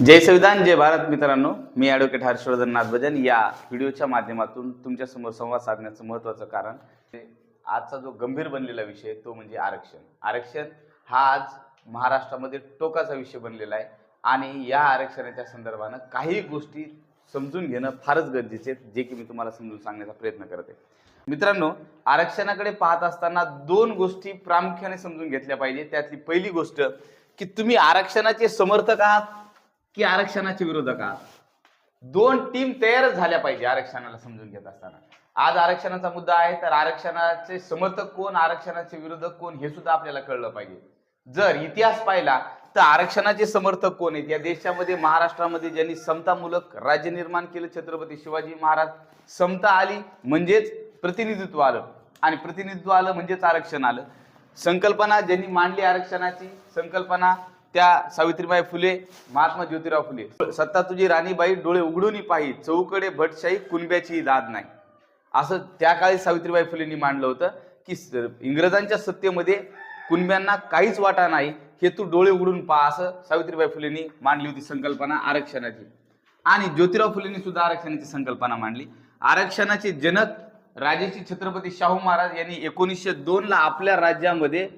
जय संविधान जय भारत मित्रांनो. मी ॲडव्होकेट हर्षवर्धन नाथभजन. या व्हिडिओच्या माध्यमातून तुमच्यासमोर संवाद साधण्याचं महत्त्वाचं कारण ते आजचा जो गंभीर बनलेला विषय तो म्हणजे आरक्षण. आरक्षण हा आज महाराष्ट्रामध्ये टोकाचा विषय बनलेला आहे आणि या आरक्षणाच्या संदर्भानं काही गोष्टी समजून घेणं फारच गरजेचे आहे जे की मी तुम्हाला समजून सांगण्याचा प्रयत्न करत. आहे मित्रांनो आरक्षणाकडे पाहत असताना दोन गोष्टी प्रामुख्याने समजून घेतल्या पाहिजे. त्यातली पहिली गोष्ट की तुम्ही आरक्षणाचे समर्थक आहात की आरक्षणाचे विरोधक आहात? दोन टीम तयारच झाल्या पाहिजे आरक्षणाला समजून घेत असताना. आज आरक्षणाचा मुद्दा आहे तर आरक्षणाचे समर्थक कोण आरक्षणाचे विरोधक कोण हे सुद्धा आपल्याला कळलं पाहिजे. जर इतिहास पाहिला तर आरक्षणाचे समर्थक कोण आहेत? या देशामध्ये महाराष्ट्रामध्ये ज्यांनी समतामूलक राज्य निर्माण केलं छत्रपती शिवाजी महाराज समता आली म्हणजेच प्रतिनिधित्व आलं. आणि प्रतिनिधित्व आलं म्हणजेच आरक्षण आलं. संकल्पना ज्यांनी मांडली आरक्षणाची संकल्पना त्या सावित्रीबाई फुले महात्मा ज्योतिराव फुले. सत्ता तुझी राणीबाई डोळे उघडून पाही चौकडे भटशाही कुणब्याचीही दाद नाही. असं त्या काळी सावित्रीबाई फुलेंनी मांडलं होतं की इंग्रजांच्या सत्तेमध्ये कुणब्यांना काहीच वाटा नाही हे तू डोळे उघडून पहा असं सावित्रीबाई फुलेंनी मांडली होती संकल्पना आरक्षणाची. आणि ज्योतिराव फुलेंनी सुद्धा आरक्षणाची संकल्पना मांडली. आरक्षणाचे जनक राजेशी छत्रपती शाहू महाराज यांनी एकोणीसशे दोन ला आपल्या राज्यामध्ये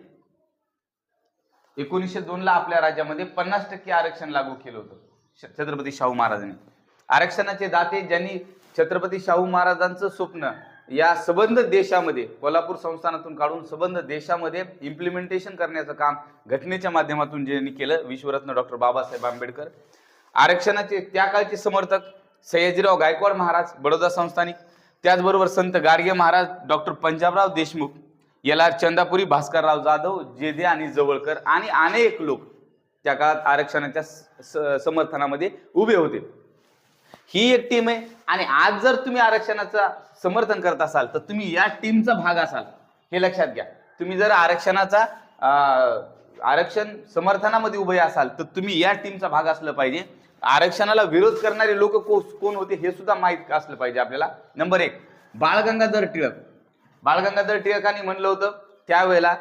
एकोणीसशे दोन ला आपल्या राज्यामध्ये पन्नास टक्के आरक्षण लागू केलं होतं श- छत्रपती शाहू महाराजांनी. आरक्षणाचे दाते ज्यांनी छत्रपती शाहू महाराजांचं स्वप्न या सबंध देशामध्ये कोल्हापूर संस्थानातून काढून सबंध देशामध्ये इम्प्लिमेंटेशन करण्याचं काम घटनेच्या माध्यमातून ज्यांनी केलं विश्वरत्न डॉक्टर बाबासाहेब आंबेडकर. आरक्षणाचे त्या काळचे समर्थक सयाजीराव गायकवाड महाराज बडोदा संस्थानिक. त्याचबरोबर संत गाडगे महाराज डॉक्टर पंजाबराव देशमुख याला चंदापुरी भास्करराव जाधव जेदे आणि जवळकर आणि अनेक लोक त्या काळात आरक्षणाच्या समर्थनामध्ये उभे होते. ही एक टीम आहे आणि आज जर तुम्ही आरक्षणाचं समर्थन करत असाल तर तुम्ही या टीमचा भाग असाल. हे लक्षात घ्या. तुम्ही जर आरक्षणाचा आरक्षण समर्थनामध्ये उभे असाल तर तुम्ही या टीमचा भाग असलं पाहिजे. आरक्षणाला विरोध करणारे लोक कोण होते हे सुद्धा माहीत असलं पाहिजे आपल्याला. नंबर एक बाळगंगाधर टिळक. बाळगंगाधर टिळकांनी म्हणलं होतं त्यावेळेला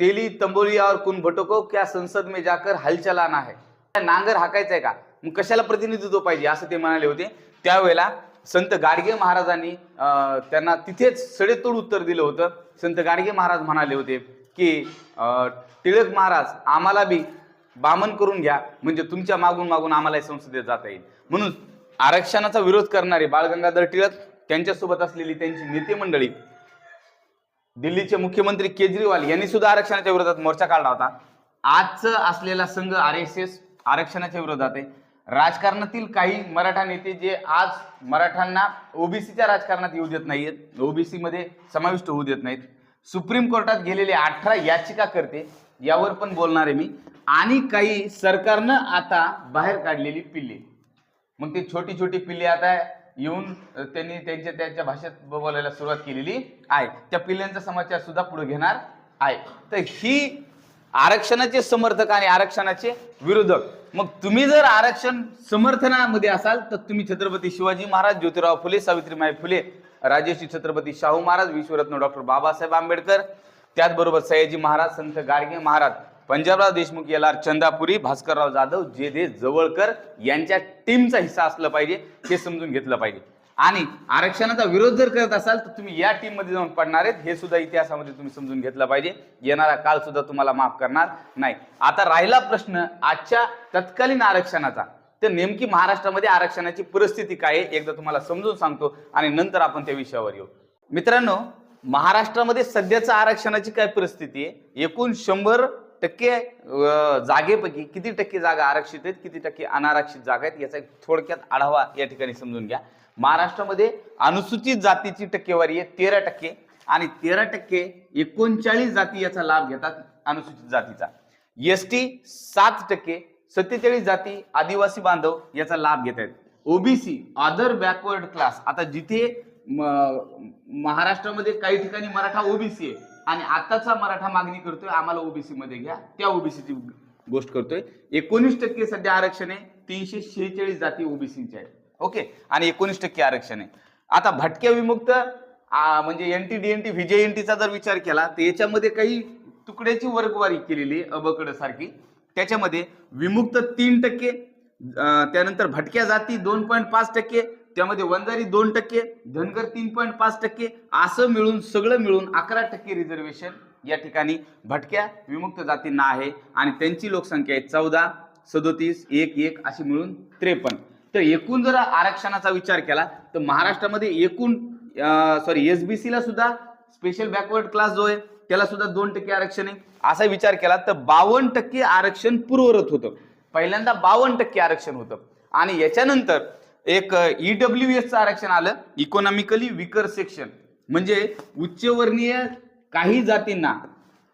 तेली तंबोली यावर कुण भटको क्या संसद में जाकर हलचल आना है नांगर हाकायचा आहे का? मग कशाला प्रतिनिधित्व पाहिजे असं ते म्हणाले होते. त्यावेळेला संत गाडगे महाराजांनी त्यांना तिथेच सडेतोड उत्तर दिलं होतं. संत गाडगे महाराज म्हणाले होते की टिळक महाराज आम्हाला बी बामन करून घ्या म्हणजे तुमच्या मागून मागून आम्हाला संसदेत जाता येईल. म्हणून आरक्षणाचा विरोध करणारे बाळ गंगाधर टिळक त्यांच्यासोबत असलेली त्यांची नेते मंडळी दिल्लीचे मुख्यमंत्री केजरीवाल यांनी सुद्धा आरक्षणाच्या विरोधात मोर्चा काढला होता. आजचं असलेला संघ आर एस एस आरक्षणाच्या विरोधात आहे. राजकारणातील काही मराठा नेते जे आज मराठ्यांना ओबीसीच्या राजकारणात येऊ देत नाहीयेत ओबीसीमध्ये समाविष्ट होऊ देत नाहीत सुप्रीम कोर्टात गेलेले अठरा याचिका करते. यावर पण बोलणार आहे मी. आणि काही सरकारनं आता बाहेर काढलेली पिल्ले. मग ती छोटी छोटी पिल्ले आता येऊन त्यांनी त्यांच्या त्यांच्या भाषेत बोलायला सुरुवात केलेली आहे. त्या पिल्ल्यांचा समाचार सुद्धा पुढे घेणार आहे. तर ही आरक्षणाचे समर्थक आणि आरक्षणाचे विरोधक. मग तुम्ही जर आरक्षण समर्थनामध्ये असाल तर तुम्ही छत्रपती शिवाजी महाराज ज्योतिराव फुले सावित्रीबाई फुले राजेश्री छत्रपती शाहू महाराज विश्वरत्न डॉक्टर बाबासाहेब आंबेडकर त्याचबरोबर सयाजी महाराज संत गाडगे महाराज पंजाबराव देशमुख याला चंदापुरी भास्करराव जाधव जे दे जवळकर यांच्या टीमचा हिस्सा असलं पाहिजे हे समजून घेतलं पाहिजे. आणि आरक्षणाचा विरोध जर करत असाल तर तुम्ही या टीममध्ये जाऊन पडणार आहेत. हे सुद्धा इतिहासामध्ये तुम्ही समजून घेतलं पाहिजे. येणारा काळ सुद्धा तुम्हाला माफ करणार नाही. आता राहिला प्रश्न आजच्या तत्कालीन आरक्षणाचा. तर नेमकी महाराष्ट्रामध्ये आरक्षणाची परिस्थिती काय आहे एकदा तुम्हाला समजून सांगतो आणि नंतर आपण त्या विषयावर येऊ. मित्रांनो महाराष्ट्रामध्ये सध्याच्या आरक्षणाची काय परिस्थिती आहे? एकूण शंभर टक्के जागेपैकी किती टक्के जागा आरक्षित आहेत किती टक्के अनारक्षित जागा आहेत याचा एक थोडक्यात आढावा या ठिकाणी समजून घ्या. महाराष्ट्रामध्ये अनुसूचित जातीची टक्केवारी आहे तेरा टक्के. आणि तेरा टक्के एकोणचाळीस जाती याचा लाभ घेतात अनुसूचित जातीचा. एस टी सात टक्के सत्तेचाळीस जाती आदिवासी बांधव याचा लाभ घेत आहेत. ओबीसी अदर बॅकवर्ड क्लास आता जिथे महाराष्ट्रामध्ये काही ठिकाणी मराठा ओबीसी आहे. आणि आताचा मराठा मागणी करतोय आम्हाला ओबीसी मध्ये घ्या. त्या ओबीसीची गोष्ट करतोय. एकोणीस टक्के सध्या आरक्षण आहे. तीनशे शेहेचाळीस जाती ओबीसीच्या आहेत. ओके? आणि एकोणीस टक्के आरक्षण आहे. आता भटक्या विमुक्त म्हणजे N T D N T व्हीजेएनटीचा जर विचार केला तर याच्यामध्ये काही तुकड्याची वर्गवारी केलेली आहे अबकड सारखी. त्याच्यामध्ये विमुक्त तीन टक्के त्यानंतर भटक्या जाती दोन पॉईंट पाच टक्के त्यामध्ये वंजारी दोन टक्के धनगर तीन पॉईंट पाच टक्के असं मिळून सगळं मिळून अकरा टक्के रिझर्वेशन या ठिकाणी भटक्या विमुक्त जातींना आहे. आणि त्यांची लोकसंख्या आहे चौदा सदोतीस एक एक अशी मिळून त्रेपन्न. तर एकूण जर आरक्षणाचा विचार केला तर महाराष्ट्रामध्ये एकूण सॉरी एस बी सीला सुद्धा स्पेशल बॅकवर्ड क्लास जो आहे त्याला सुद्धा दोन टक्के आरक्षण आहे. असा विचार केला तर बावन्न टक्के आरक्षण पूर्वरत होतं. पहिल्यांदा बावन्न टक्के आरक्षण होतं. आणि याच्यानंतर एक ईडब्ल्यू एसचं आरक्षण आलं. इकॉनॉमिकली विकर सेक्शन म्हणजे उच्चवर्णीय काही जातींना.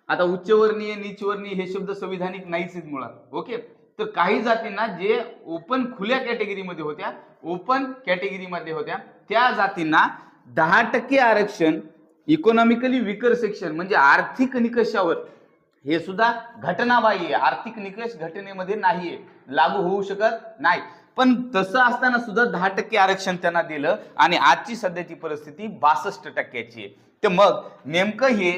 आता उच्चवर्णीय नीचवर्णीय हे शब्द संविधानिक नाहीच आहेत मुळात. ओके? तर काही जातींना जे ओपन खुल्या कॅटेगरीमध्ये होत्या ओपन कॅटेगरीमध्ये होत्या त्या जातींना दहा टक्के आरक्षण इकॉनॉमिकली विकर सेक्शन म्हणजे आर्थिक निकषावर हे सुद्धा घटनाबाह्य आहे. आर्थिक निकष घटनेमध्ये नाहीये. लागू होऊ शकत नाही. पण तसं असताना सुद्धा दहा टक्के आरक्षण त्यांना दिलं आणि आजची सध्याची परिस्थिती बासष्ट टक्क्याची आहे. तर मग नेमकं हे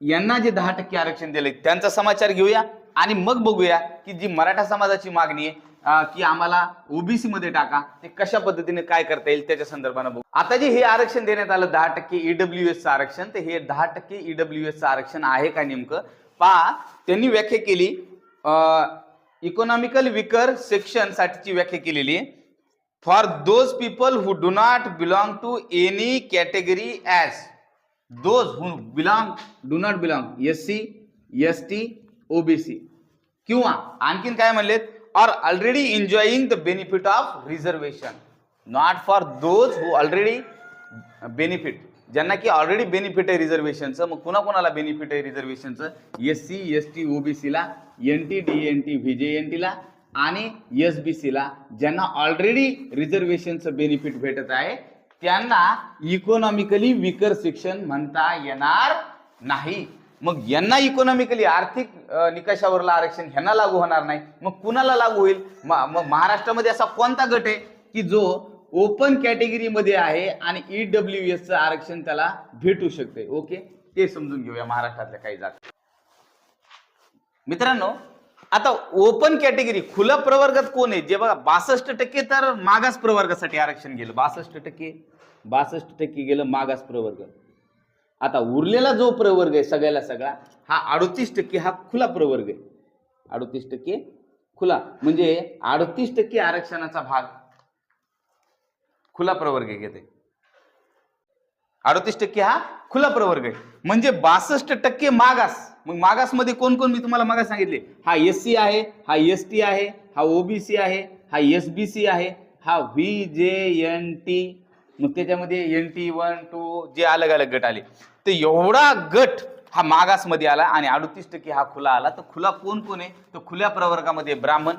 यांना जे दहा टक्के आरक्षण दिले त्यांचा समाचार घेऊया आणि मग बघूया की जी मराठा समाजाची मागणी आहे की आम्हाला ओबीसी मध्ये टाका ते कशा पद्धतीने काय करता येईल त्याच्या संदर्भानं बघू. आता जे हे आरक्षण देण्यात आलं दहा टक्के ईडब्ल्यू एसचं आरक्षण तर हे दहा टक्के ईडब्ल्यू एसचं आरक्षण आहे का नेमकं? पहा त्यांनी व्याख्या केली इकॉनॉमिकल विकर सेक्शन साठीची व्याख्या केलेली आहे. For those people who do not belong to any category as those who belong do not belong S C S T OBC किंवा आणखीन काय म्हणलेत? Or already enjoying the benefit of reservation not for those who already benefit ज्यांना की already benefit आहे रिझर्वेशनचं मग पुन्हा कोणाला benefit आहे रिझर्वेशनचं S C S T ओबीसीला N T D N T V J N टीला आणि एस बी सीला ज्यांना ऑलरेडी रिझर्वेशनचं बेनिफिट भेटत आहे त्यांना इकॉनॉमिकली विकर सेक्शन म्हणता येणार नाही. मग यांना इकॉनॉमिकली आर्थिक निकषावरला आरक्षण ह्यांना लागू होणार नाही. मग कुणाला लागू होईल? म- मग महाराष्ट्रामध्ये असा कोणता गट आहे की जो ओपन कॅटेगरीमध्ये आहे आणि E ईडब्ल्यू एसचं आरक्षण त्याला भेटू शकते ओके? ते समजून घेऊया महाराष्ट्रातल्या काही जात मित्रांनो आता ओपन कॅटेगरी खुल्या प्रवर्गात कोण आहे? जे बघा बासष्ट टक्के तर मागास प्रवर्गासाठी आरक्षण गेलं. बासष्ट टक्के बासष्ट टक्के गेलं मागास प्रवर्ग. आता उरलेला जो प्रवर्ग आहे सगळ्याला सगळा हा अडतीस टक्के हा खुला प्रवर्ग आहे. अडतीस टक्के खुला. म्हणजे अडतीस टक्के आरक्षणाचा भाग खुला प्रवर्ग घेते अडतीस टक्के हा खुला प्रवर्ग आहे. म्हणजे बासष्ट टक्के मागास. मग मागासमध्ये कोण कोण मी तुम्हाला मागास सांगितले? हा एस सी आहे हा एस टी आहे हा ओबीसी आहे हा एस बी सी आहे हा व्ही जे एन टी मग त्याच्यामध्ये एन टी वन टू जे अलग अलग गट आले. तर एवढा गट हा मागासमध्ये आला आणि अडतीस टक्के हा खुला आला. तर खुला कोण कोण आहे? तर खुल्या प्रवर्गामध्ये ब्राह्मण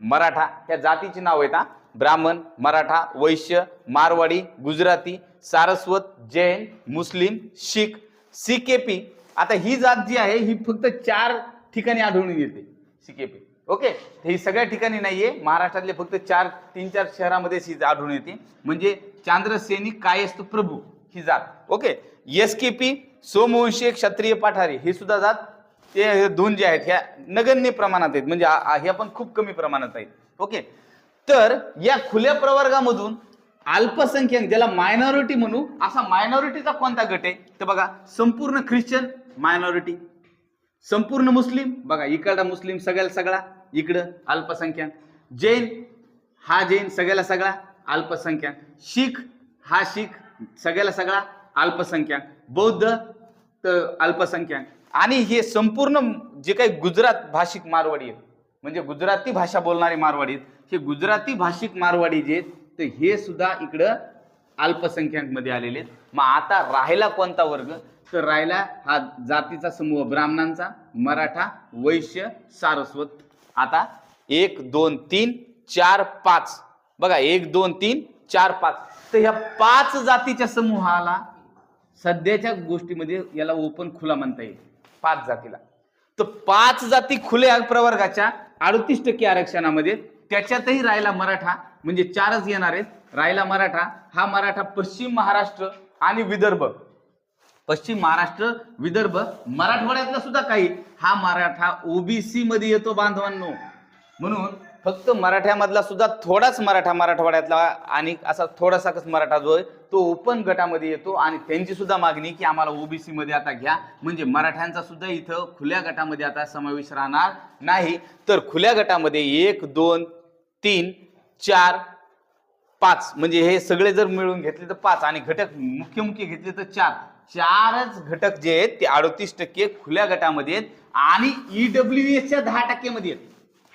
मराठा या जातीची नाव आहेत ब्राह्मण मराठा वैश्य मारवाडी गुजराती सारस्वत जैन मुस्लिम शीख सीकेपी आता ही जात जी आहे ही फक्त चार ठिकाणी आढळून येते सीकेपी ओके? ही सगळ्या ठिकाणी नाहीये. महाराष्ट्रातले फक्त चार तीन चार शहरामध्येच ही आढळून येते. म्हणजे चांद्रसेनी कायस्थ प्रभू ही जात. ओके? एस के पी सोमवंशी क्षत्रिय पाठारी ही सुद्धा जात. ते दोन जे आहेत ह्या नगण्य प्रमाणात आहेत. म्हणजे हे ह्या पण खूप कमी प्रमाणात आहेत. ओके? तर या खुल्या प्रवर्गामधून अल्पसंख्याक ज्याला मायनॉरिटी म्हणू असा मायनॉरिटीचा कोणता गट आहे? तर बघा संपूर्ण ख्रिश्चन मायनॉरिटी संपूर्ण मुस्लिम बघा इकडला मुस्लिम सगळ्याला सगळा इकडं अल्पसंख्याक. जैन हा जैन सगळ्याला सगळा अल्पसंख्याक. शीख हा शीख सगळ्याला सगळा अल्पसंख्याक. बौद्ध तर अल्पसंख्याक. आणि हे संपूर्ण जे काही गुजरात भाषिक मारवाडी आहेत म्हणजे गुजराती भाषा बोलणारे मारवाडी आहेत हे गुजराती भाषिक मारवाडी जे आहेत तर हे सुद्धा इकडं अल्पसंख्याकमध्ये आलेले आहेत. मग आता राहिला कोणता वर्ग? तर राहिला हा जातीचा समूह ब्राह्मणांचा मराठा वैश्य सारस्वत. आता एक दोन तीन चार पाच. बघा एक दोन तीन चार पाच. तर ह्या पाच जातीच्या समूहाला सध्याच्या गोष्टीमध्ये याला ओपन खुला म्हणता येईल. पाच जातीला. तर पाच जाती खुल्या प्रवर्गाच्या अडतीस टक्के आरक्षणामध्ये त्याच्यातही राहिला मराठा म्हणजे चारच येणार आहेत. राहिला मराठा हा मराठा पश्चिम महाराष्ट्र आणि विदर्भ. पश्चिम महाराष्ट्र विदर्भ मराठवाड्यातला सुद्धा काही. हा मराठा ओबीसी मध्ये येतो बांधवांनो. म्हणून फक्त मराठ्यामधला सुद्धा थोडाच मराठा मराठवाड्यातला आणि असा थोडासाच मराठा जो आहे तो ओपन गटामध्ये येतो आणि त्यांची सुद्धा मागणी की आम्हाला ओबीसी मध्ये आता घ्या. म्हणजे मराठ्यांचा सुद्धा इथं खुल्या गटामध्ये आता समावेश राहणार नाही. तर खुल्या गटामध्ये एक दोन तीन चार पाच. म्हणजे हे सगळे जर मिळून घेतले तर पाच आणि घटक मुख्य मुख्य घेतले तर चार. चारच घटक जे आहेत ते अडतीस टक्के खुल्या गटामध्ये आहेत आणि E ईडब्ल्यू एसच्या दहा टक्क्यामध्ये आहेत.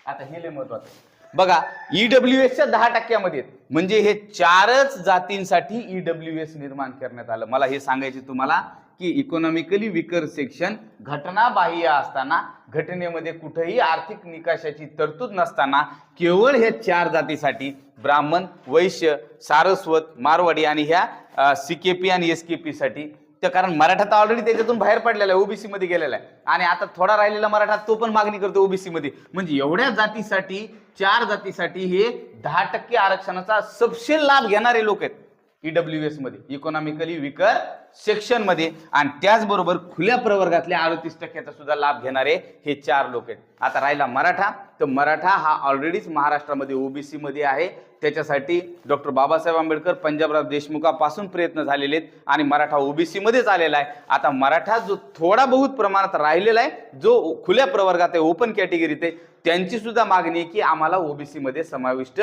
आता हे लय महत्वाचं बघा E ईडब्ल्यू एसच्या दहा टक्क्यामध्ये आहेत. म्हणजे हे चारच जातींसाठी ईडब्ल्यू एस निर्माण करण्यात आलं. मला हे सांगायचे तुम्हाला. की इकॉनॉमिकली विकर सेक्शन घटनाबाह्य असताना घटनेमध्ये कुठेही आर्थिक निकषाची तरतूद नसताना केवळ हे चार जातीसाठी ब्राह्मण वैश्य सारस्वत मारवाडी आणि ह्या सीकेपी आणि एस के पीसाठी तर कारण मराठा तर ऑलरेडी त्याच्यातून बाहेर पडलेला आहे ओबीसी मध्ये गेलेला आहे. आणि आता थोडा राहिलेला मराठा तो पण मागणी करतो ओबीसी मध्ये. म्हणजे एवढ्या जातीसाठी चार जातीसाठी हे दहा टक्के आरक्षणाचा सबशेल लाभ घेणारे लोक आहेत. ईडब्ल्यू एसमध्ये इकॉनॉमिकली विकर सेक्शनमध्ये. आणि त्याचबरोबर खुल्या प्रवर्गातल्या अडतीस टक्क्याचा सुद्धा लाभ घेणारे हे चार लोक आहेत. आता राहिला मराठा. तर मराठा हा ऑलरेडीच महाराष्ट्रामध्ये ओबीसी मध्ये आहे. त्याच्यासाठी डॉक्टर बाबासाहेब आंबेडकर पंजाबराव देशमुखापासून प्रयत्न झालेले आहेत. आणि मराठा ओबीसी मध्येच आलेला आहे. आता मराठा जो थोडा बहुत प्रमाणात राहिलेला आहे जो खुल्या प्रवर्गात आहे ओपन कॅटेगरीत आहे त्यांची सुद्धा मागणी आहे की आम्हाला ओबीसी मध्ये समाविष्ट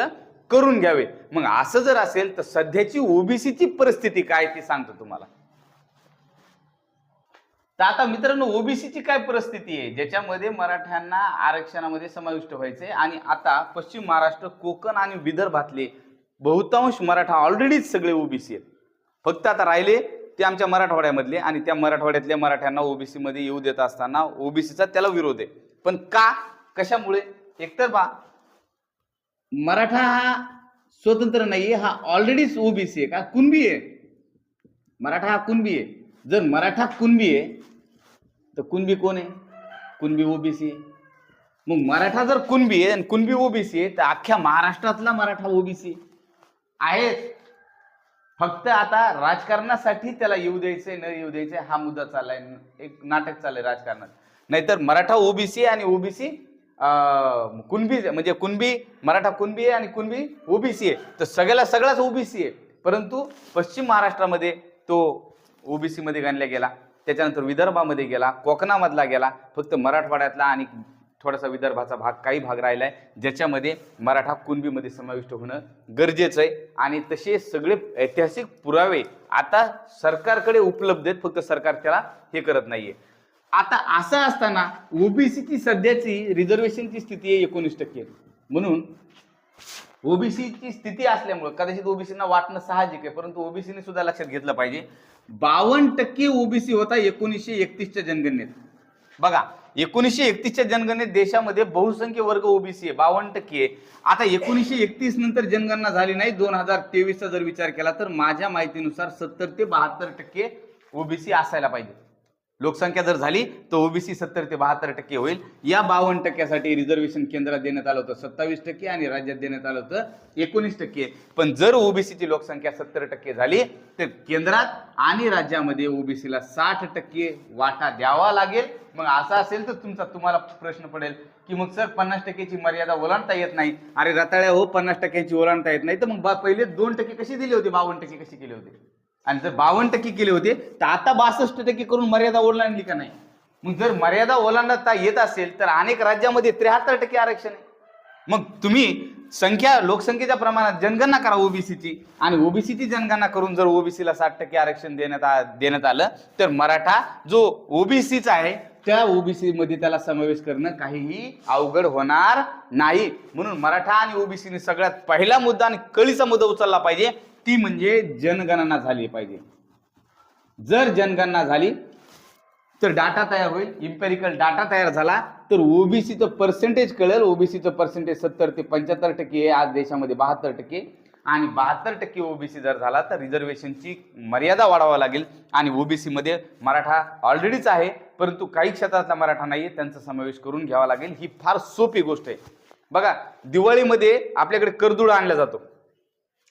करून घ्यावे. मग असं जर असेल तर सध्याची ओबीसीची परिस्थिती काय ती सांगतो तुम्हाला. तर आता मित्रांनो ओबीसीची काय परिस्थिती आहे? ज्याच्यामध्ये मराठ्यांना आरक्षणामध्ये समाविष्ट व्हायचे आणि आता पश्चिम महाराष्ट्र कोकण आणि विदर्भातले बहुतांश मराठा ऑलरेडीच सगळे ओबीसी आहेत. फक्त आता राहिले ते आमच्या मराठवाड्यामधले आणि त्या मराठवाड्यातल्या मराठ्यांना ओबीसी मध्ये येऊ देत असताना ओबीसीचा त्याला विरोध आहे. पण का? कशामुळे? एकतर बा मराठा हा स्वतंत्र नाहीये हा ऑलरेडीच ओबीसी आहे का? कुणबी आहे? मराठा हा कुणबी आहे? जर मराठा कुणबी आहे तर कुणबी कोण आहे? कुणबी ओबीसी आहे. मग मराठा जर कुणबी आहे आणि कुणबी ओबीसी आहे तर अख्ख्या महाराष्ट्रातला मराठा ओबीसी आहेत. फक्त आता राजकारणासाठी त्याला येऊ द्यायचंय न येऊ द्यायचंय हा मुद्दा चाललाय. एक नाटक चाललंय राजकारणात. नाहीतर मराठा ओबीसी आणि ओबीसी कुणबी म्हणजे कुणबी मराठा कुणबी आहे आणि कुणबी ओबीसी आहे. तर सगळ्याला सगळाच ओबीसी आहे. परंतु पश्चिम महाराष्ट्रामध्ये तो ओबीसीमध्ये गणला गेला. त्याच्यानंतर विदर्भामध्ये गेला कोकणामधला गेला फक्त मराठवाड्यातला आणि थोडासा विदर्भाचा भाग काही भाग राहिला आहे ज्याच्यामध्ये मराठा कुणबीमध्ये समाविष्ट होणं गरजेचं आहे. आणि तसे सगळे ऐतिहासिक पुरावे आता सरकारकडे उपलब्ध आहेत फक्त सरकार त्याला हे करत नाही आहे आता असं असताना ओबीसीची सध्याची रिझर्वेशनची स्थिती आहे एकोणीस टक्के. म्हणून ओबीसीची स्थिती असल्यामुळे कदाचित ओबीसीना वाटणं साहजिक आहे परंतु ओबीसीने सुद्धा लक्षात घेतलं पाहिजे. बावन्न टक्के ओबीसी होता एकोणीसशे एकतीसच्या जनगणनेत. बघा एकोणीसशे एकतीसच्या जनगणनेत देशामध्ये बहुसंख्य वर्ग ओबीसी आहे बावन्न टक्के आहे. आता एकोणीसशे एकतीस नंतर जनगणना झाली नाही दोन हजार तेवीसचा जर विचार केला तर माझ्या माहितीनुसार सत्तर ते बहात्तर टक्के ओबीसी असायला पाहिजे. लोकसंख्या जर झाली तर ओबीसी सत्तर ते बहात्तर टक्के होईल. या बावन्न टक्क्यासाठी रिझर्वेशन केंद्रात देण्यात आलं होतं सत्तावीस टक्के आणि राज्यात देण्यात आलं होतं एकोणीस टक्के. पण जर ओबीसीची लोकसंख्या सत्तर टक्के झाली तर केंद्रात आणि राज्यामध्ये ओबीसीला साठ टक्के वाटा द्यावा लागेल. मग असं असेल तर तुमचा तुम्हाला प्रश्न पडेल की मग सर पन्नास टक्क्याची मर्यादा ओलांडता येत नाही. अरे रताळ्या हो पन्नास टक्क्याची ओलांडता येत नाही. तर मग बा- पहिले दोन टक्के कशी दिले होते? बावन्न टक्के कशी केले होते? आणि जर बावन्न टक्के केले होते तर आता बासष्ट टक्के करून मर्यादा ओलांडली का नाही? मग जर मर्यादा ओलांडता येत असेल तर अनेक राज्यामध्ये त्र्याहत्तर टक्के आरक्षण आहे. मग तुम्ही संख्या लोकसंख्येच्या प्रमाणात जनगणना करा ओबीसीची आणि ओबीसीची जनगणना करून जर ओबीसीला साठ टक्के आरक्षण देण्यात आ- देण्यात आलं तर मराठा जो ओबीसीचा आहे त्या ओबीसी मध्ये त्याला समावेश करणं काहीही अवघड होणार नाही. म्हणून मराठा आणि ओबीसीने सगळ्यात पहिला मुद्दा आणि कळीचा मुद्दा उचलला पाहिजे. ती म्हणजे जनगणना झाली पाहिजे. जर जनगणना झाली तर डाटा तयार होईल. इम्पेरिकल डाटा तयार झाला तर ओबीसीचं पर्सेंटेज कळेल. ओबीसीचं पर्सेंटेज सत्तर ते पंच्याहत्तर टक्के आहे. आज देशामध्ये बहात्तर टक्के. आणि बहात्तर टक्के ओबीसी जर झाला तर रिझर्वेशनची मर्यादा वाढावा लागेल. आणि ओबीसीमध्ये मराठा ऑलरेडीच आहे परंतु काही क्षेत्रातला मराठा नाही आहे त्यांचा समावेश करून घ्यावा लागेल. ही फार सोपी गोष्ट आहे. बघा दिवाळीमध्ये आपल्याकडे करदुळ आणला जातो.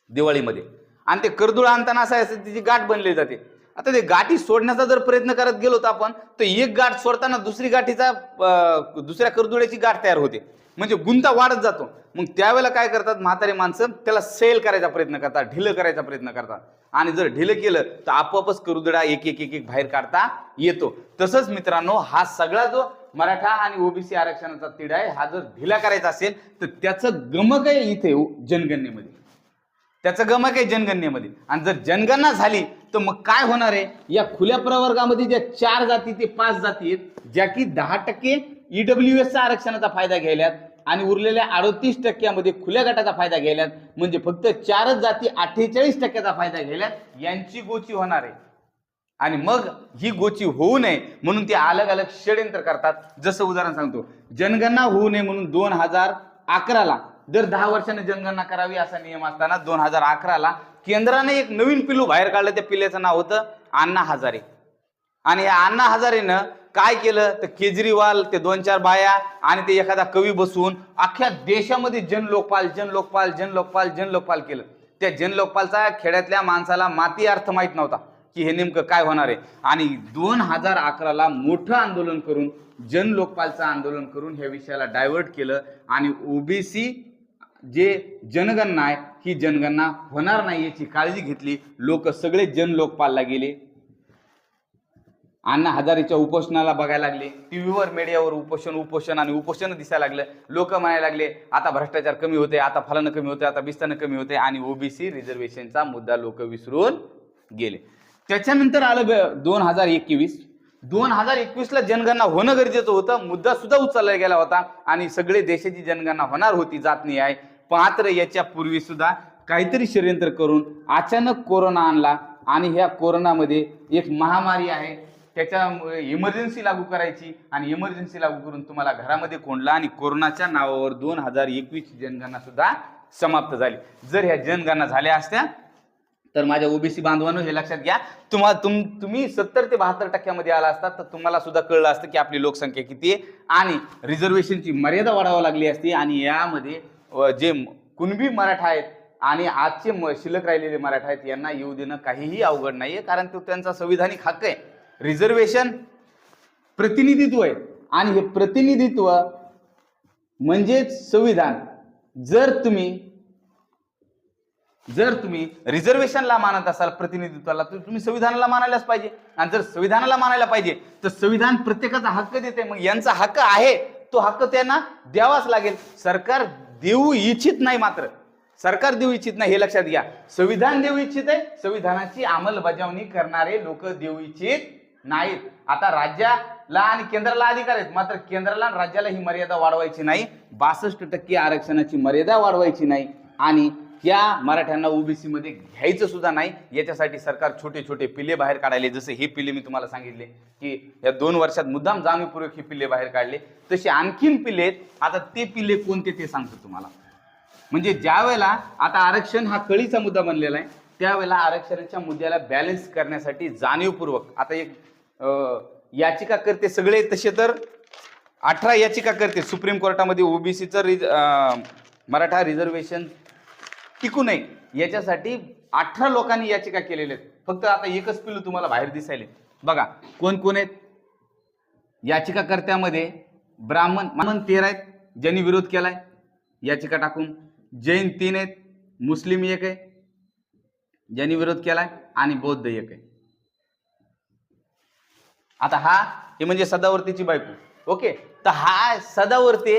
दिवाळीमध्ये. आणि ते कर्दुळ आणताना असं असं तिची गाठ बनली जाते. आता ते गाठी सोडण्याचा जर प्रयत्न करत गेलो तर आपण तर एक गाठ सोडताना दुसरी गाठीचा दुसऱ्या करदुड्याची गाठ तयार होते. म्हणजे गुंता वाढत जातो. मग त्यावेळेला काय करतात म्हातारी माणसं? त्याला सेल करायचा प्रयत्न करतात ढिलं करायचा प्रयत्न करतात. आणि जर ढिलं केलं तर आपोआपच करुदडा एक एक एक एक बाहेर काढता येतो. तसंच मित्रांनो हा सगळा जो मराठा आणि ओबीसी आरक्षणाचा तिढा आहे हा जर ढिला करायचा असेल तर त्याचं गमक आहे इथे जनगणनेमध्ये. त्याचं गमक आहे जनगणनेमध्ये. आणि जर जनगणना झाली तर मग काय होणार आहे? या खुल्या प्रवर्गामध्ये ज्या चार जाती ते पाच जाती आहेत ज्या की दहा टक्के ईडब्ल्यू एसचा आरक्षणाचा फायदा घ्यायल्यात आणि उरलेल्या अडतीस टक्क्यामध्ये खुल्या गटाचा फायदा घ्यायल्यात. म्हणजे फक्त चारच जाती अठ्ठेचाळीस टक्क्याचा फायदा घ्यायल्यात. यांची गोची होणार आहे. आणि मग ही गोची होऊ नये म्हणून ते अलग अलग षडयंत्र करतात. जसं उदाहरण सांगतो. जनगणना होऊ नये म्हणून दोन हजार अकराला दर दहा वर्षाने जनगणना करावी असा नियम असताना दोन हजार अकराला केंद्राने एक नवीन पिलू बाहेर काढलं. त्या पिल्ल्याचं नाव होतं अण्णा हजारे. आणि या अण्णा हजारेनं काय केलं? तर केजरीवाल ते दोन चार बाया आणि ते एखादा कवी बसवून अख्ख्या देशामध्ये जन लोकपाल जन लोकपाल जन लोकपाल जन लोकपाल केलं. त्या जन लोकपालचा खेड्यातल्या माणसाला माती अर्थ माहीत नव्हता की हे नेमकं काय होणार आहे. आणि दोन हजार अकराला मोठं आंदोलन करून जन लोकपालचं आंदोलन करून ह्या विषयाला डायव्हर्ट केलं आणि ओबीसी जे जनगणना आहे ही जनगणना होणार नाही याची काळजी घेतली. लोक सगळे जन लोकपालला गेले. अण्णा हजारेच्या उपोषणाला बघायला लागले. टीव्हीवर मीडियावर उपोषण उपोषण आणि उपोषण दिसायला लागलं. लोक म्हणायला लागले आता भ्रष्टाचार कमी होते आता फलानं कमी होते आता बिस्तानं कमी होते आणि ओबीसी रिझर्वेशनचा मुद्दा लोक विसरून गेले. त्याच्यानंतर आलं दोन हजार एकवीस. दोन हजार एकवीसला जनगणना होणं गरजेचं होतं. मुद्दा सुद्धा उचलला गेला होता आणि सगळे देशाची जनगणना होणार होती जात नाही आहे. मात्र याच्या पूर्वी सुद्धा काहीतरी षडयंत्र करून अचानक कोरोना आणला आणि ह्या कोरोनामध्ये एक महामारी आहे. त्याच्यामुळे इमर्जन्सी लागू करायची आणि इमर्जन्सी लागू करून तुम्हाला घरामध्ये कोंडला आणि कोरोनाच्या नावावर दोन हजार एकवीस जनगणना सुद्धा समाप्त झाली. जर ह्या जनगणना झाल्या असत्या तर माझ्या ओबीसी बांधवांनो हे लक्षात घ्या. तुम्हाला तुम तुम्ही सत्तर ते बहात्तर टक्क्यामध्ये आला असता तर तुम्हाला सुद्धा कळलं असतं की आपली लोकसंख्या किती आहे आणि रिझर्वेशनची मर्यादा वाढावं लागली असती आणि यामध्ये जे कुणबी मराठा आहेत आणि आजचे म- शिल्लक राहिलेले मराठा आहेत यांना येऊ देणं काहीही अवघड नाही आहे कारण तो त्यांचा संविधानिक हक्क आहे. रिझर्वेशन प्रतिनिधित्व आहे. आणि हे प्रतिनिधित्व म्हणजेच संविधान. जर तुम्ही जर तुम्ही रिझर्वेशनला मानत असाल प्रतिनिधित्वाला तर तुम्ही संविधानाला मानायलाच पाहिजे. आणि जर संविधानाला मानायला पाहिजे तर संविधान प्रत्येकाचा हक्क देते. मग यांचा हक्क आहे तो हक्क त्यांना द्यावाच लागेल. सरकार देऊ इच्छित नाही मात्र. सरकार देऊ इच्छित नाही हे लक्षात घ्या. संविधान देऊ इच्छित आहे संविधानाची अंमलबजावणी करणारे लोक देऊ इच्छित नाहीत. आता राज्याला आणि केंद्राला अधिकार आहेत मात्र केंद्राला आणि राज्याला ही मर्यादा वाढवायची नाही. बासष्ट टक्के आरक्षणाची मर्यादा वाढवायची नाही. आणि या मराठ्यांना ओबीसी मध्ये घ्यायचं सुद्धा नाही. याच्यासाठी सरकार छोटे छोटे पिल्ले बाहेर काढायले. जसे हे पिल्ले मी तुम्हाला सांगितले की या दोन वर्षात मुद्दाम जाणीवपूर्वक हे पिल्ले बाहेर काढले. तसे आणखीन पिल्ले आहेत. आता ते पिल्ले कोणते ते सांगतो तुम्हाला. म्हणजे ज्या वेळेला आता आरक्षण हा कळीचा मुद्दा बनलेला आहे त्यावेळेला आरक्षणाच्या मुद्द्याला बॅलन्स करण्यासाठी जाणीवपूर्वक आता एक याचिका करते सगळे तसे तर अठरा याचिका करते सुप्रीम कोर्टामध्ये ओबीसीचं रिज मराठा रिझर्वेशन टिकू नये. याच्यासाठी अठरा लोकांनी याचिका केलेल्या आहेत. फक्त आता एकच पिलू तुम्हाला बाहेर दिसायले बघा कोण कोण आहेत? याचिकाकर्त्यामध्ये ब्राह्मण ब्राह्मण तेरा आहेत ज्यांनी विरोध केलाय. याचिका टाकून जैन तीन आहेत मुस्लिम एक आहे ज्यांनी विरोध केलाय आणि बौद्ध एक आहे. आता हा हे म्हणजे सदावर्तीची बायको. ओके? तर हा सदावर्ते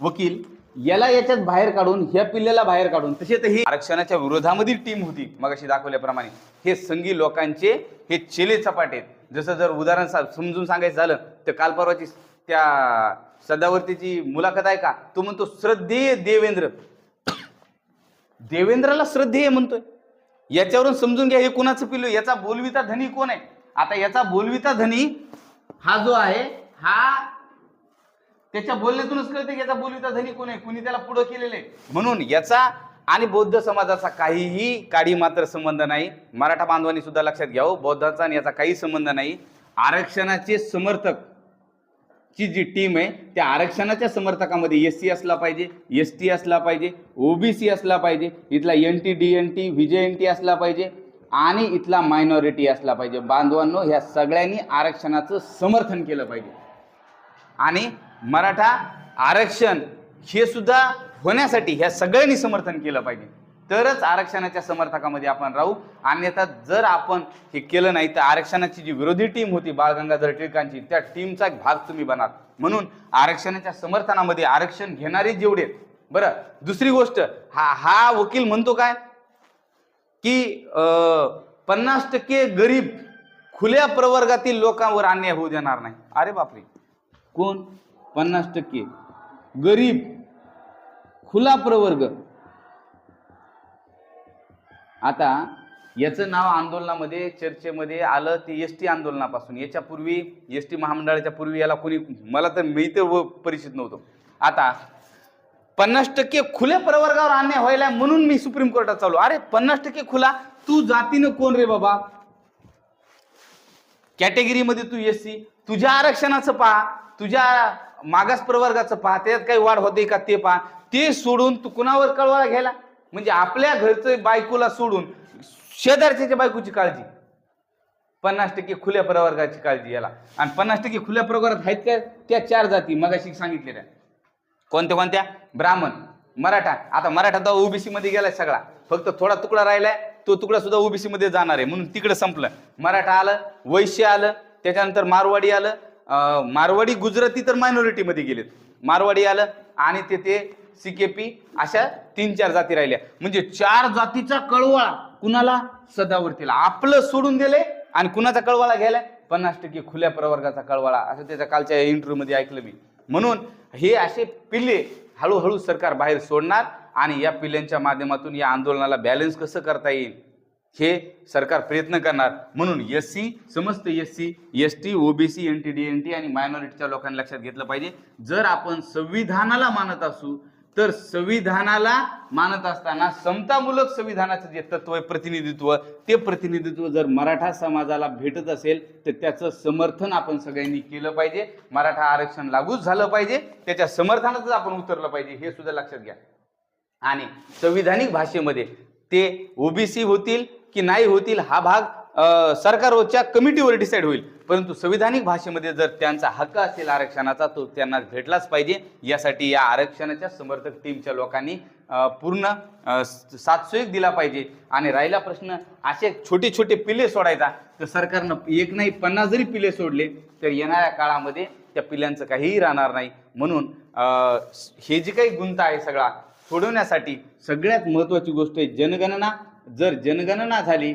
वकील याला याच्यात बाहेर काढून ह्या पिल्ल्याला बाहेर काढून. तसे तर ही आरक्षणाच्या विरोधामधील टीम होती मगाशी दाखवल्याप्रमाणे. हे संघी लोकांचे हे चेले चपाटे आहेत. जसं जर उदाहरण सा- समजून सांगायचं झालं तर काल परवाची त्या सदावर्तीची मुलाखत आहे का तो म्हणतो श्रद्धेय देवेंद्र. देवेंद्राला श्रद्धेय म्हणतोय. याच्यावरून समजून घ्या हे कुणाचं पिल्लू? याचा बोलविता धनी कोण आहे? आता याचा बोलविता धनी हा जो आहे हा त्याच्या बोलण्यातूनच कळते याचा बोलीचा धनी कोण आहे? कुणी त्याला पुढं केलेलं आहे? म्हणून याचा आणि बौद्ध समाजाचा काहीही काडी मात्र संबंध नाही. मराठा बांधवांनी सुद्धा लक्षात घ्यावं हो, बौद्धाचा आणि याचा काही संबंध नाही. आरक्षणाचे समर्थक ची जी टीम आहे त्या आरक्षणाच्या समर्थकामध्ये एस सी असला पाहिजे एस टी असला पाहिजे ओबीसी असला पाहिजे इथला N T D N T V J N T असला पाहिजे आणि इथला मायनॉरिटी असला पाहिजे. बांधवांनो ह्या सगळ्यांनी आरक्षणाचं समर्थन केलं पाहिजे. आणि मराठा आरक्षण हे सुद्धा होण्यासाठी ह्या सगळ्यांनी समर्थन केलं पाहिजे. तरच आरक्षणाच्या समर्थकामध्ये आपण राहू. अन्यथा जर आपण हे केलं नाही तर आरक्षणाची जी विरोधी टीम होती बाळ गंगाधर टिळकांची त्या टीमचा एक भाग तुम्ही बनाल. म्हणून आरक्षणाच्या समर्थनामध्ये आरक्षण घेणारे जेवढे बरं दुसरी गोष्ट हा हा वकील म्हणतो काय? की पन्नास टक्के गरीब खुल्या प्रवर्गातील लोकांवर अन्याय होऊ देणार नाही. अरे बापरे. कोण? पन्नास टक्के. गरीब खुला प्रवर्ग. आता याचं नाव आंदोलनामध्ये चर्चेमध्ये आलं ते एस टी आंदोलनापासून. याच्या पूर्वी एस टी महामंडळाच्या पूर्वी याला कोणी मला तर मी तर व- परिचित नव्हतो. आता पन्नास टक्के खुल्या प्रवर्गावर अन्याय व्हायला म्हणून मी सुप्रीम कोर्टात चालू अरे पन्नास टक्के खुला? तू जातीनं कोण रे बाबा? कॅटेगरीमध्ये तू एस सी. तुझ्या आरक्षणाचं पहा. तुझ्या मागास प्रवर्गाचं पहा त्यात काही वाढ होते का ते पहा. ते सोडून तू कुणावर कळवाला घ्यायला म्हणजे आपल्या घरचं बायकोला सोडून शेजारच्या बायकोची काळजी. पन्नास टक्के खुल्या प्रवर्गाची काळजी याला. आणि पन्नास टक्के खुल्या प्रवर्गात आहेत का? त्या चार जाती मगाशी सांगितलेल्या. कोणत्या कोणत्या? ब्राह्मण मराठा. आता मराठा तर ओबीसी मध्ये गेलाय सगळा. फक्त थोडा तुकडा राहिलाय तो तुकडा सुद्धा ओबीसी मध्ये जाणार आहे. म्हणून तिकडे संपलं. मराठा आलं वैश्य आलं त्याच्यानंतर मारवाडी आलं मारवाडी गुजराती तर मायनॉरिटीमध्ये गेलेत. मारवाडी आलं आणि तेथे सी के पी अशा तीन चार जाती राहिल्या. म्हणजे चार जातीचा कळवळा कुणाला? सदावर्तीला. आपलं सोडून दिले आणि कुणाचा कळवाळा घ्यायला? पन्नास टक्के खुल्या प्रवर्गाचा कळवाळा. असं त्याच्या कालच्या इंटरव्ह्यूमध्ये ऐकलं मी. म्हणून हे असे पिल्ले हळूहळू सरकार बाहेर सोडणार आणि या पिल्ल्यांच्या माध्यमातून या आंदोलनाला बॅलन्स कसं करता येईल? हे सरकार प्रयत्न करणार. म्हणून एस सी समस्त S C S T OBC N T D N T आणि मायनॉरिटीच्या लोकांनी लक्षात घेतलं पाहिजे. जर आपण संविधानाला मानत असू तर संविधानाला मानत असताना समतामूलक संविधानाचं जे तत्व आहे प्रतिनिधित्व ते प्रतिनिधित्व जर मराठा समाजाला भेटत असेल तर त्याचं समर्थन आपण सगळ्यांनी केलं पाहिजे. मराठा आरक्षण लागूच झालं पाहिजे. त्याच्या समर्थनातच आपण उतरलं पाहिजे हे सुद्धा लक्षात घ्या. आणि संविधानिक भाषेमध्ये ते ओबीसी होतील की नाही होतील हा भाग सरकारवरच्या कमिटीवर डिसाईड होईल. परंतु संविधानिक भाषेमध्ये जर त्यांचा हक्क असेल आरक्षणाचा तो त्यांना भेटलाच पाहिजे. यासाठी या आरक्षणाच्या समर्थक टीमच्या लोकांनी पूर्ण अ, दिला पाहिजे. आणि राहिला प्रश्न असे छोटे छोटे पिले सोडायचा तर सरकारनं एक नाही पन्नास जरी पिले सोडले तर येणाऱ्या काळामध्ये त्या पिल्यांचं काहीही राहणार नाही. म्हणून हे जे काही गुंता आहे सगळा सोडवण्यासाठी सगळ्यात महत्त्वाची गोष्ट आहे जनगणना जर जनगणना झाली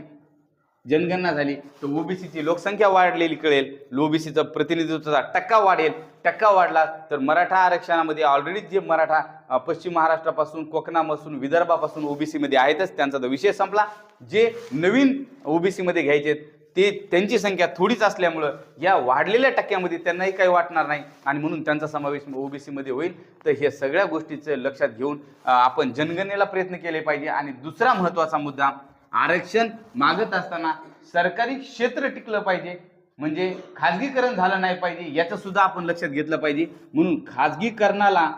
जनगणना झाली तर ओबीसीची लोकसंख्या वाढलेली कळेल. ओबीसीचं प्रतिनिधित्वाचा टक्का वाढेल. टक्का वाढला तर मराठा आरक्षणामध्ये ऑलरेडी जे मराठा पश्चिम महाराष्ट्रापासून कोकणापासून विदर्भापासून ओबीसीमध्ये आहेतच त्यांचा तर विषय संपला. जे नवीन ओबीसीमध्ये घ्यायचे ते त्यांची संख्या थोडीच असल्यामुळं या वाढलेल्या टक्क्यामध्ये त्यांनाही काही वाटणार नाही आणि म्हणून त्यांचा समावेश ओबीसीमध्ये होईल. तर हे सगळ्या गोष्टीचं लक्षात घेऊन आपण जनगणनेला प्रयत्न केले पाहिजे. आणि दुसरा महत्त्वाचा मुद्दा आरक्षण मागत असताना सरकारी क्षेत्र टिकलं पाहिजे. म्हणजे खाजगीकरण झालं नाही पाहिजे याचं सुद्धा आपण लक्षात घेतलं पाहिजे. म्हणून खाजगीकरणाला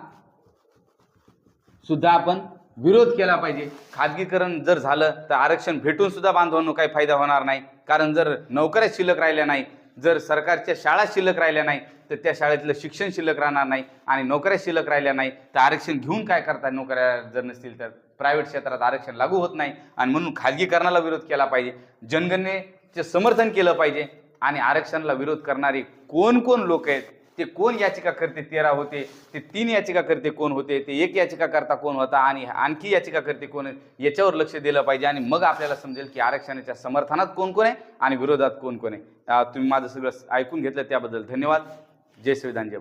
सुद्धा आपण विरोध केला पाहिजे. खाजगीकरण जर झालं तर आरक्षण भेटून सुद्धा बांधवांनो काही फायदा होणार नाही. कारण जर नोकऱ्या शिल्लक राहिल्या नाही जर सरकारच्या शाळा शिल्लक राहिल्या नाही तर त्या शाळेतलं शिक्षण शिल्लक राहणार नाही आणि नोकऱ्या शिल्लक राहिल्या नाही तर आरक्षण घेऊन काय करता नोकऱ्या जर नसतील तर? प्रायव्हेट क्षेत्रात आरक्षण लागू होत नाही आणि म्हणून खाजगीकरणाला विरोध केला पाहिजे जनगणनेचे समर्थन केलं पाहिजे आणि आरक्षणाला विरोध करणारे कोण कोण लोक आहेत ते कोण याचिका करते तेरा होते ते तीन याचिका करते कोण होते ते एक याचिका करता कोण होता आणि आणखी याचिका करते कोण आहे, याच्यावर लक्ष दिलं पाहिजे आणि मग आपल्याला समजेल की आरक्षणाच्या समर्थनात कोण कोण आहे आणि विरोधात कोण कोण आहे. तुम्ही माझं सगळं ऐकून घेतलं त्याबद्दल धन्यवाद. जय संविधान जय